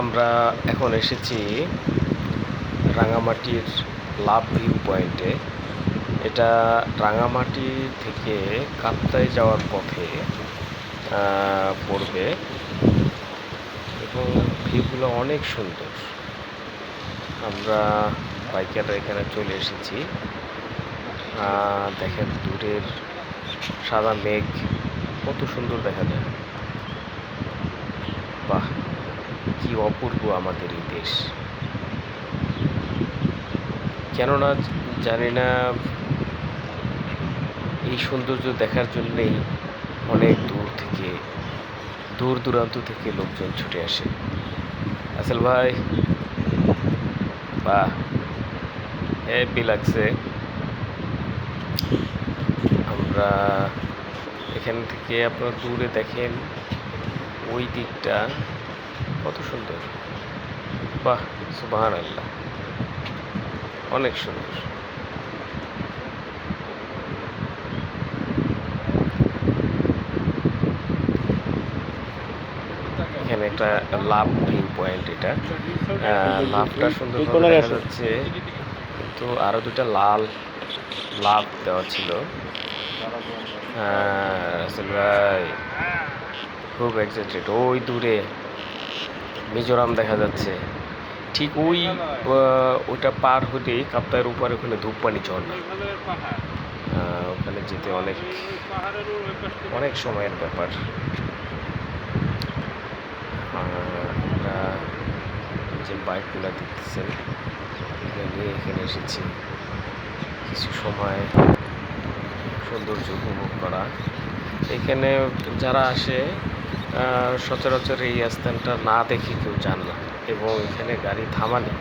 আমরা এখন এসেছি রাঙামাটির লাভ ভিউ পয়েন্টে। এটা রাঙামাটি থেকে কাপ্তাই যাওয়ার পথে পড়বে এবং ভিউগুলো অনেক সুন্দর। আমরা বাইকাররা এখানে চলে এসেছি। দেখেন দূরের সাদা মেঘ, কত সুন্দর দেখা যায় বাহ কি অপূর্ব আমাদের এই দেশ। কেননা জানি না, এই সৌন্দর্য দেখার জন্যেই অনেক দূর থেকে, দূর দূরান্ত থেকে লোকজন ছুটে আসে। আসল ভাই, বাহ হ্যাপি লাগছে। আমরা এখান থেকে আপনারা দূরে দেখেন, ওই দিকটা। কত সুন্দর। বাহ সুবাহান আল্লাহ অনেক সুন্দর। এখানে একটা লাভ ভিউ পয়েন্ট এটা। লাভটা সুন্দর দেখা যাচ্ছে। কিন্তু আরও দুটা লাল লাভ দেওয়া ছিল। হ্যাঁ খুব এক্সাইটেড ওই দূরে। মিজোরাম দেখা যাচ্ছে। ঠিক ওই ওটা পার হতেই কাপ্তায়ের উপরে ওখানে ধূপপানি ঝর্ণা। ওখানে যেতে অনেক অনেক সময়ের ব্যাপার। আমরা যে বাইকগুলো দেখতেছেন নিয়ে এখানে এসেছি। কিছু সময় সৌন্দর্য উপভোগ করা। এখানে যারা আসে সচরাচর এই স্থানটা না দেখে কেউ যান না। এবং এখানে গাড়ি থামানে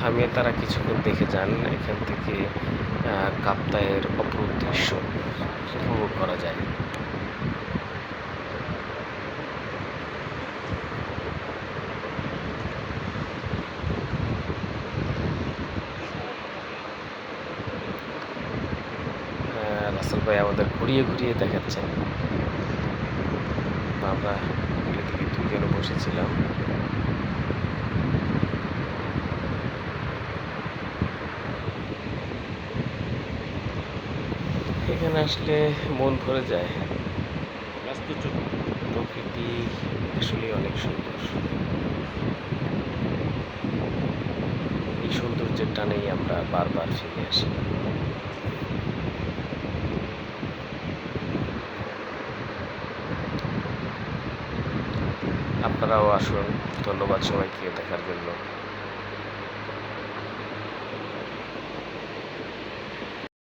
থামিয়ে তারা কিছুক্ষণ দেখে যান। এখান থেকে কাপ্তায়ের অপরূপ দৃশ্য উপভোগ করা যায়। রাসেল ভাই আমাদের ঘুরিয়ে ঘুরিয়ে দেখাচ্ছেন। আমরা এদিকে দুজনে বসেছিলাম। এখানে আসলে মন ভরে যায়। প্রকৃতি আসলে অনেক সুন্দর। এই সৌন্দর্যের টানেই আমরা বারবার ফিরে আসি। আপনারাও আসুন। ধন্যবাদ সবাইকে দেখার জন্য।